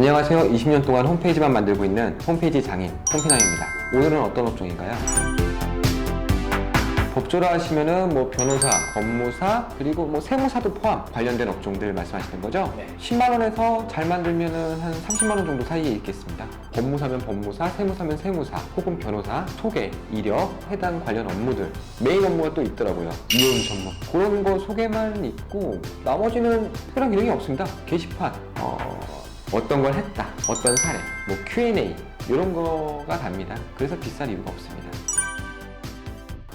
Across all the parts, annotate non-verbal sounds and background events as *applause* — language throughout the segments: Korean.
안녕하세요. 20년 동안 홈페이지만 만들고 있는 홈페이지 장인 홍피남입니다. 오늘은 어떤 업종인가요? 법조라 하시면은 뭐 변호사, 법무사, 그리고 뭐 세무사도 포함 관련된 업종들 말씀하시는 거죠? 네. 10만 원에서 잘 만들면은 한 30만 원 정도 사이에 있겠습니다. 법무사면 법무사, 세무사면 세무사, 혹은 변호사, 소개, 이력, 해당 관련 업무들 메인 업무가 또 있더라고요. 이혼 전문 그런 거 소개만 있고 나머지는 특별한 기능이 없습니다. 게시판, 어, 어떤 걸 했다, 어떤 사례, 뭐 Q&A 이런 거가 답니다. 그래서 비싼 이유가 없습니다.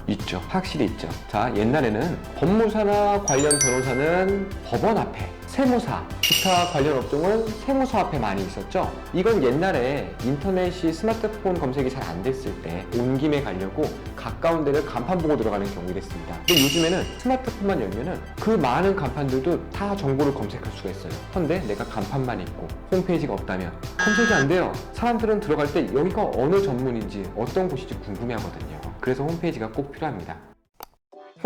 있죠. 확실히 있죠. 자, 옛날에는 법무사나 관련 변호사는 법원 앞에, 세무사, 기타 관련 업종은 세무서 앞에 많이 있었죠. 이건 옛날에 인터넷이 스마트폰 검색이 잘 안 됐을 때 온 김에 가려고 가까운 데를 간판 보고 들어가는 경우이랬습니다. 근데 요즘에는 스마트폰만 열면은 그 많은 간판들도 다 정보를 검색할 수가 있어요. 그런데 내가 간판만 있고 홈페이지가 없다면 검색이 안 돼요. 사람들은 들어갈 때 여기가 어느 전문인지 어떤 곳인지 궁금해 하거든요. 그래서 홈페이지가 꼭 필요합니다.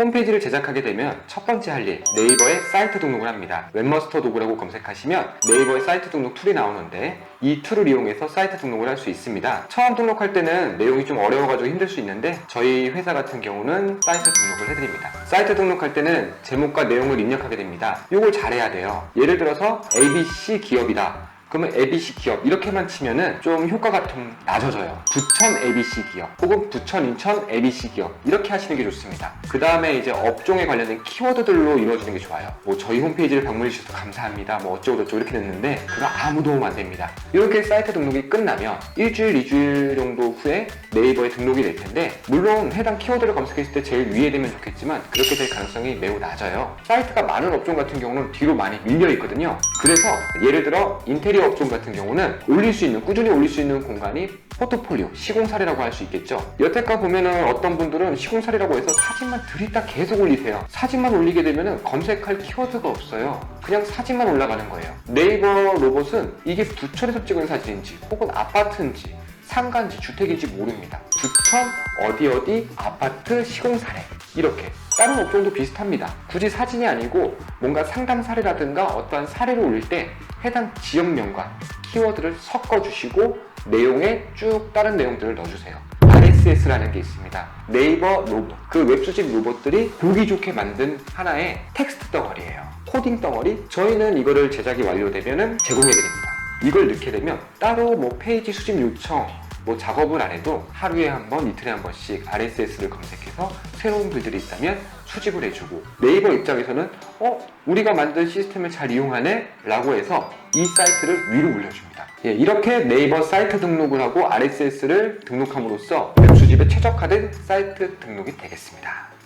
홈페이지를 제작하게 되면 첫 번째 할 일, 네이버에 사이트 등록을 합니다. 웹마스터 도구라고 검색하시면 네이버에 사이트 등록 툴이 나오는데 이 툴을 이용해서 사이트 등록을 할 수 있습니다. 처음 등록할 때는 내용이 좀 어려워가지고 힘들 수 있는데 저희 회사 같은 경우는 사이트 등록을 해드립니다. 사이트 등록할 때는 제목과 내용을 입력하게 됩니다. 이걸 잘해야 돼요. 예를 들어서 ABC 기업이다. 그러면 ABC 기업 이렇게만 치면은 좀 효과가 좀 낮아져요. 부천 ABC 기업 혹은 부천 인천 ABC 기업 이렇게 하시는 게 좋습니다. 그 다음에 이제 업종에 관련된 키워드들로 이루어지는 게 좋아요. 뭐 저희 홈페이지를 방문해 주셔서 감사합니다. 뭐 어쩌고 저쩌고 이렇게 됐는데 그거 아무 도움 안 됩니다. 이렇게 사이트 등록이 끝나면 일주일, 이주일 정도 후에 네이버에 등록이 될 텐데 물론 해당 키워드를 검색했을 때 제일 위에 되면 좋겠지만 그렇게 될 가능성이 매우 낮아요. 사이트가 많은 업종 같은 경우는 뒤로 많이 밀려 있거든요. 그래서 예를 들어 인테리어 업종 같은 경우는 올릴 수 있는 꾸준히 올릴 수 있는 공간이 포트폴리오, 시공사례라고 할 수 있겠죠. 여태껏 보면은 어떤 분들은 시공사례라고 해서 사진만 들이다 계속 올리세요. 사진만 올리게 되면은 검색할 키워드가 없어요. 그냥 사진만 올라가는 거예요. 네이버 로봇은 이게 부천에서 찍은 사진인지 혹은 아파트인지 상가인지 주택인지 모릅니다. 부천 어디 어디 아파트 시공 사례 이렇게 다른 업종도 비슷합니다. 굳이 사진이 아니고 뭔가 상담 사례라든가 어떠한 사례를 올릴 때 해당 지역명과 키워드를 섞어주시고 내용에 쭉 다른 내용들을 넣어주세요. RSS라는 게 있습니다. 네이버 로봇. 그 웹수집 로봇들이 보기 좋게 만든 하나의 텍스트 덩어리예요. 코딩 덩어리. 저희는 이거를 제작이 완료되면 제공해드립니다. 이걸 넣게 되면 따로 뭐 페이지 수집 요청, 뭐 작업을 안 해도 하루에 한 번, 이틀에 한 번씩 RSS를 검색해서 새로운 글들이 있다면 수집을 해주고 네이버 입장에서는 어? 우리가 만든 시스템을 잘 이용하네? 라고 해서 이 사이트를 위로 올려줍니다. 예, 이렇게 네이버 사이트 등록을 하고 RSS를 등록함으로써 웹 수집에 최적화된 사이트 등록이 되겠습니다.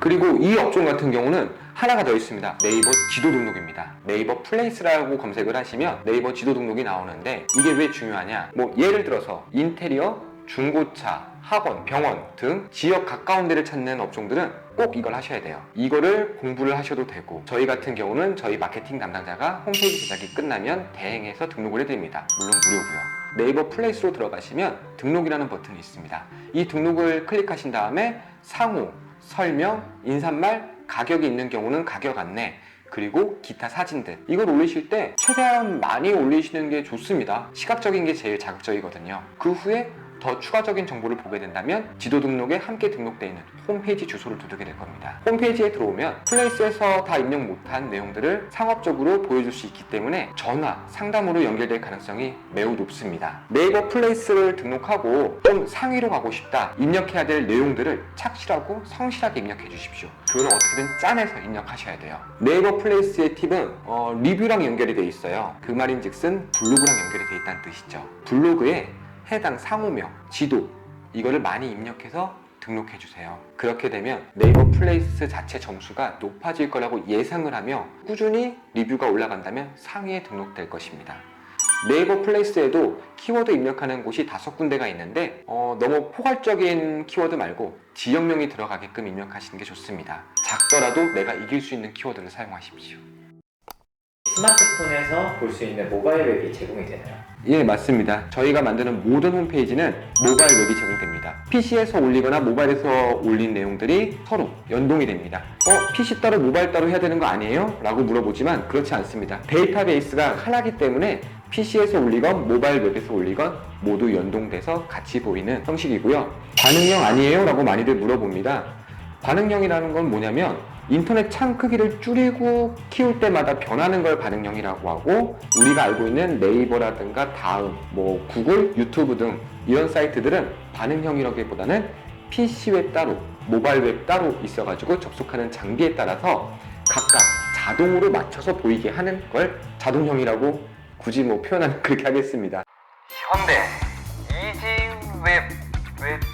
그리고 이 업종 같은 경우는 하나가 더 있습니다. 네이버 지도 등록입니다. 네이버 플레이스라고 검색을 하시면 네이버 지도 등록이 나오는데 이게 왜 중요하냐? 뭐 예를 들어서 인테리어, 중고차, 학원, 병원 등 지역 가까운 데를 찾는 업종들은 꼭 이걸 하셔야 돼요. 이거를 공부를 하셔도 되고 저희 같은 경우는 저희 마케팅 담당자가 홈페이지 제작이 끝나면 대행해서 등록을 해드립니다. 물론 무료고요. 네이버 플레이스로 들어가시면 등록이라는 버튼이 있습니다. 이 등록을 클릭하신 다음에 상호, 설명, 인사말, 가격이 있는 경우는 가격 안내, 그리고 기타 사진들. 이걸 올리실 때 최대한 많이 올리시는 게 좋습니다. 시각적인 게 제일 자극적이거든요. 그 후에 더 추가적인 정보를 보게 된다면 지도 등록에 함께 등록되어 있는 홈페이지 주소를 두르게 될 겁니다. 홈페이지에 들어오면 플레이스에서 다 입력 못한 내용들을 상업적으로 보여줄 수 있기 때문에 전화, 상담으로 연결될 가능성이 매우 높습니다. 네이버 플레이스를 등록하고 좀 상위로 가고 싶다, 입력해야 될 내용들을 착실하고 성실하게 입력해 주십시오. 그걸 어떻게든 짜내서 입력하셔야 돼요. 네이버 플레이스의 팁은 어, 리뷰랑 연결이 돼 있어요. 그 말인즉슨 블로그랑 연결이 돼 있다는 뜻이죠. 블로그에 해당 상호명, 지도 이거를 많이 입력해서 등록해 주세요. 그렇게 되면 네이버 플레이스 자체 점수가 높아질 거라고 예상을 하며 꾸준히 리뷰가 올라간다면 상위에 등록될 것입니다. 네이버 플레이스에도 키워드 입력하는 곳이 다섯 군데가 있는데 어, 너무 포괄적인 키워드 말고 지역명이 들어가게끔 입력하시는 게 좋습니다. 작더라도 내가 이길 수 있는 키워드를 사용하십시오. 스마트폰에서 볼 수 있는 모바일 웹이 제공이 되나요? 예, 맞습니다. 저희가 만드는 모든 홈페이지는 모바일 웹이 제공됩니다. PC에서 올리거나 모바일에서 올린 내용들이 서로 연동이 됩니다. 어, PC 따로 모바일 따로 해야 되는 거 아니에요? 라고 물어보지만 그렇지 않습니다. 데이터베이스가 하나기 때문에 PC에서 올리건 모바일 웹에서 올리건 모두 연동돼서 같이 보이는 형식이고요. 반응형 아니에요? 라고 많이들 물어봅니다. 반응형이라는 건 뭐냐면 인터넷 창 크기를 줄이고 키울 때마다 변하는 걸 반응형이라고 하고 우리가 알고 있는 네이버라든가 다음, 뭐 구글, 유튜브 등 이런 사이트들은 반응형이라기보다는 PC 웹 따로, 모바일 웹 따로 있어가지고 접속하는 장비에 따라서 각각 자동으로 맞춰서 보이게 하는 걸 자동형이라고 굳이 뭐 표현하면 *laughs* 그렇게 하겠습니다. 현대 이지 웹 웹